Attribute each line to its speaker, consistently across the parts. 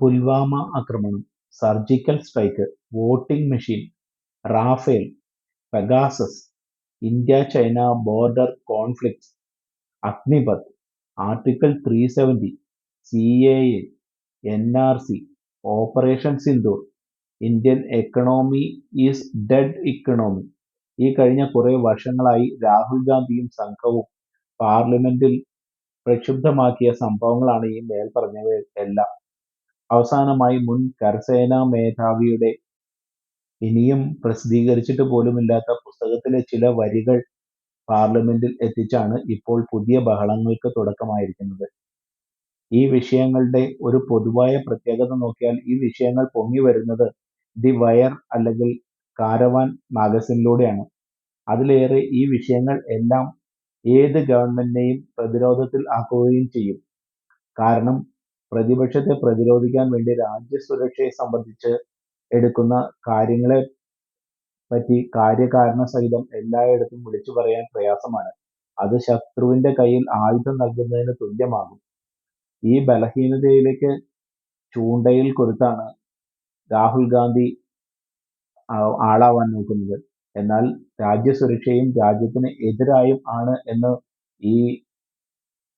Speaker 1: പുൽവാമ ആക്രമണം, surgical strike, voting machine, Rafale, Pegasus, India China border conflict Agnipath article three seventy C A N R C operation Sindoor, Indian economy is dead economy ഈ കഴിഞ്ഞ കുറേ വർഷങ്ങളായി രാഹുൽ ഗാന്ധിയും സംഘവും പാർലമെന്റിൽ പ്രക്ഷുബ്ധമാക്കിയ സംഭവങ്ങളാണ് ഈ മേൽപ്പറഞ്ഞവ എല്ലാം. അവസാനമായി മുൻ കരസേനാ മേധാവിയുടെ ഇനിയും പ്രസിദ്ധീകരിച്ചിട്ട് പോലുമില്ലാത്ത പുസ്തകത്തിലെ ചില വരികൾ പാർലമെന്റിൽ എത്തിച്ചാണ് ഇപ്പോൾ പുതിയ ബഹളങ്ങൾക്ക് തുടക്കമായിരിക്കുന്നത്. ഈ വിഷയങ്ങളുടെ ഒരു പൊതുവായ പ്രത്യേകത നോക്കിയാൽ ഈ വിഷയങ്ങൾ പൊങ്ങി വരുന്നത് ദി വയർ അല്ലെങ്കിൽ കാരവാൻ മാഗസിനിലൂടെയാണ്. അതിലേറെ ഈ വിഷയങ്ങൾ എല്ലാം ഏത് ഗവൺമെന്റിനെയും പ്രതിരോധത്തിൽ ആക്കുകയും ചെയ്യും. കാരണം പ്രതിപക്ഷത്തെ പ്രതിരോധിക്കാൻ വേണ്ടി രാജ്യസുരക്ഷയെ സംബന്ധിച്ച് എടുക്കുന്ന കാര്യങ്ങളെ പറ്റി കാര്യകാരണ സഹിതം എല്ലായിടത്തും വിളിച്ചു പറയാൻ പ്രയാസമാണ്. അത് ശത്രുവിന്റെ കയ്യിൽ ആയുധം നൽകുന്നതിന് തുല്യമാകും. ഈ ബലഹീനതയിലേക്ക് ചൂണ്ടയിൽ കൊരുത്താണ് രാഹുൽ ഗാന്ധി ആളാവാൻ നോക്കുന്നത്. എന്നാൽ രാജ്യസുരക്ഷയും രാജ്യത്തിന് എതിരായും ആണ് എന്ന് ഈ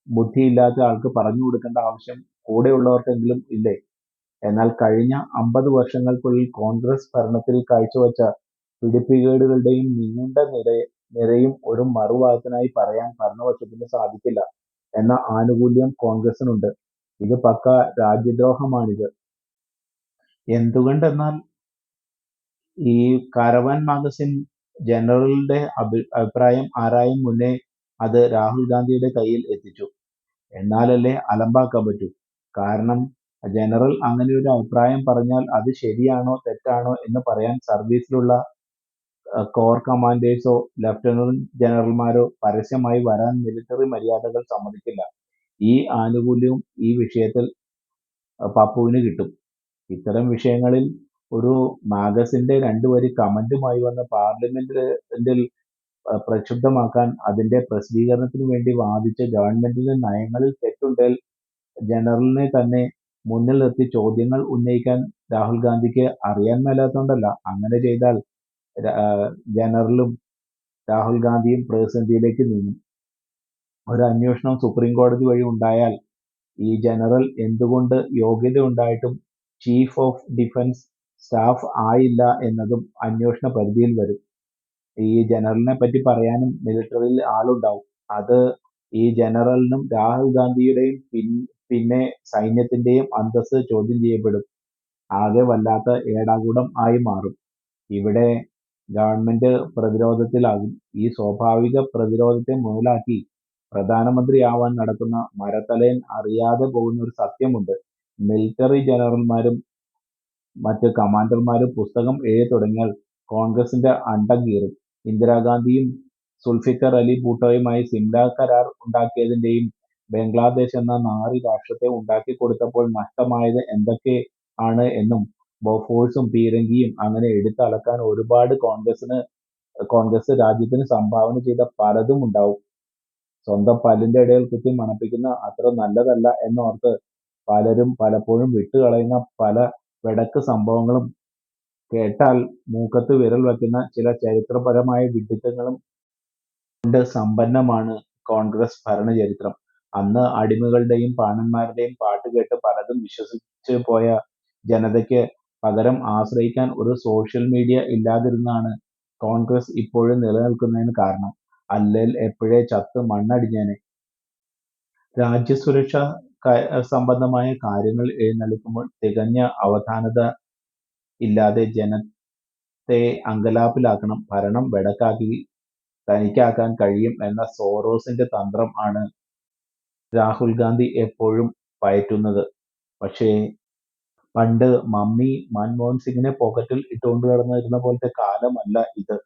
Speaker 1: ബുദ്ധിയില്ലാത്ത ആൾക്ക് പറഞ്ഞു കൊടുക്കേണ്ട ആവശ്യം കൂടെയുള്ളവർക്കെങ്കിലും ഇല്ലേ? എന്നാൽ കഴിഞ്ഞ അമ്പത് വർഷങ്ങൾക്കുള്ളിൽ കോൺഗ്രസ് ഭരണത്തിൽ കാഴ്ചവെച്ച പിടിപ്പുകേടുകളുടെയും നീണ്ട നിര നിരയും ഒരു മറുവാദത്തിനായി പറയാൻ ഭരണപക്ഷത്തിന് സാധിക്കില്ല എന്ന ആനുകൂല്യം കോൺഗ്രസിനുണ്ട്. ഇത് പക്ക രാജ്യദ്രോഹമാണിത്. എന്തുകൊണ്ടെന്നാൽ ഈ കാരവാൻ മാഗസിൻ ജനറലിന്റെ അഭി അഭിപ്രായം ആരായും മുന്നേ അത് രാഹുൽ ഗാന്ധിയുടെ കയ്യിൽ എത്തിച്ചു. എന്നാലല്ലേ അലമ്പാക്കാൻ പറ്റൂ. കാരണം ജനറൽ അങ്ങനെ ഒരു അഭിപ്രായം പറഞ്ഞാൽ അത് ശരിയാണോ തെറ്റാണോ എന്ന് പറയാൻ സർവീസിലുള്ള കോർ കമാൻഡേഴ്സോ ലഫ്റ്റനന്റ് ജനറൽമാരോ പരസ്യമായി വരാൻ മിലിറ്ററി മര്യാദകൾ സമ്മതിക്കില്ല. ഈ ആനുകൂല്യവും ഈ വിഷയത്തിൽ പപ്പുവിന് കിട്ടും. ഇത്തരം വിഷയങ്ങളിൽ ഒരു മാഗസിന്റെ രണ്ടുവരി കമന്റുമായി വന്ന പാർലമെന്റിൽ പ്രക്ഷുബ്ധമാക്കാൻ അതിന്റെ പ്രസിദ്ധീകരണത്തിന് വേണ്ടി വാദിച്ച ഗവൺമെന്റിന്റെ നയങ്ങളിൽ തെറ്റുണ്ടേൽ ജനറലിനെ തന്നെ മുന്നിൽ നിർത്തി ചോദ്യങ്ങൾ ഉന്നയിക്കാൻ രാഹുൽ ഗാന്ധിക്ക് അറിയാൻ മേലാത്തതുകൊണ്ടല്ല. അങ്ങനെ ചെയ്താൽ ജനറലും രാഹുൽ ഗാന്ധിയും പ്രതിസന്ധിയിലേക്ക് നീങ്ങും. ഒരു അന്വേഷണം സുപ്രീം കോടതി വഴി ഉണ്ടായാൽ ഈ ജനറൽ എന്തുകൊണ്ട് യോഗ്യത ഉണ്ടായിട്ടും ചീഫ് ഓഫ് ഡിഫൻസ് സ്റ്റാഫ് ആയില്ല എന്നതും അന്വേഷണ പരിധിയിൽ വരും. ഈ ജനറലിനെ പറ്റി പറയാനും മിലിറ്ററിയിൽ ആളുണ്ടാവും. അത് ഈ ജനറലിനും രാഹുൽ ഗാന്ധിയുടെയും പിന്നെ സൈന്യത്തിന്റെയും അന്തസ്സ് ചോദ്യം ചെയ്യപ്പെടും. ആകെ വല്ലാത്ത ഏടാകൂടം ആയി മാറും. ഇവിടെ ഗവൺമെന്റ് പ്രതിരോധത്തിലാകും. ഈ സ്വാഭാവിക പ്രതിരോധത്തെ മുതലാക്കി പ്രധാനമന്ത്രി ആവാൻ നടക്കുന്ന മരത്തലയൻ അറിയാതെ പോകുന്ന ഒരു സത്യമുണ്ട്. മിലിറ്ററി ജനറൽമാരും മറ്റ് കമാൻഡർമാരും പുസ്തകം എഴുതി തുടങ്ങിയാൽ കോൺഗ്രസിന്റെ അണ്ടം കീറും. ഇന്ദിരാഗാന്ധിയും സുൽഫിക്കർ അലി ഭൂട്ടോയുമായി സിംല കരാർ ഉണ്ടാക്കിയതിന്റെയും ബംഗ്ലാദേശ് എന്ന നാറി രാഷ്ട്രത്തെ ഉണ്ടാക്കി കൊടുത്തപ്പോൾ നഷ്ടമായത് എന്തൊക്കെ ആണ് എന്നും ബോഫോഴ്സും പീരങ്കിയും അങ്ങനെ എടുത്തളക്കാൻ ഒരുപാട് കോൺഗ്രസ് രാജ്യത്തിന് സംഭാവന ചെയ്ത പലതും ഉണ്ടാവും. സ്വന്തം പല്ലിന്റെ ഇടയിൽ കുത്തി മണപ്പിക്കുന്ന അത്ര നല്ലതല്ല എന്നോർത്ത് പലരും പലപ്പോഴും വിട്ടുകളയുന്ന പല വെടക്ക് സംഭവങ്ങളും കേട്ടാൽ മൂക്കത്ത് വിരൽ വയ്ക്കുന്ന ചില ചരിത്രപരമായ വിഡിത്തങ്ങളും കൊണ്ട് സമ്പന്നമാണ് കോൺഗ്രസ് ഭരണചരിത്രം. അന്ന് അടിമകളുടെയും പാണന്മാരുടെയും പാട്ട് കേട്ട് പലതും വിശ്വസിച്ച് പോയ ജനതയ്ക്ക് പകരം ആശ്രയിക്കാൻ ഒരു സോഷ്യൽ മീഡിയ ഇല്ലാതിരുന്നാണ് കോൺഗ്രസ് ഇപ്പോഴും നിലനിൽക്കുന്നതിന് കാരണം. അല്ലേൽ എപ്പോഴേ ചത്ത് മണ്ണടിഞ്ഞേനെ. രാജ്യസുരക്ഷ സംബന്ധമായ കാര്യങ്ങൾ എഴുന്നള്ളിക്കുമ്പോൾ തികഞ്ഞ അവധാനത ഇല്ലാതെ ജനത്തെ അങ്കലാപ്പിലാക്കണം. ഭരണം വെടക്കാക്കി തനിക്കാക്കാൻ കഴിയും എന്ന സോറോസിന്റെ തന്ത്രം ആണ് രാഹുൽ ഗാന്ധി എപ്പോഴും പയറ്റുന്നത്. പക്ഷേ പണ്ട് മമ്മി മൻമോഹൻ സിംഗിനെ പോക്കറ്റിൽ ഇട്ടുകൊണ്ട് നടന്നിരുന്ന പോലത്തെ കാലമല്ല ഇത്.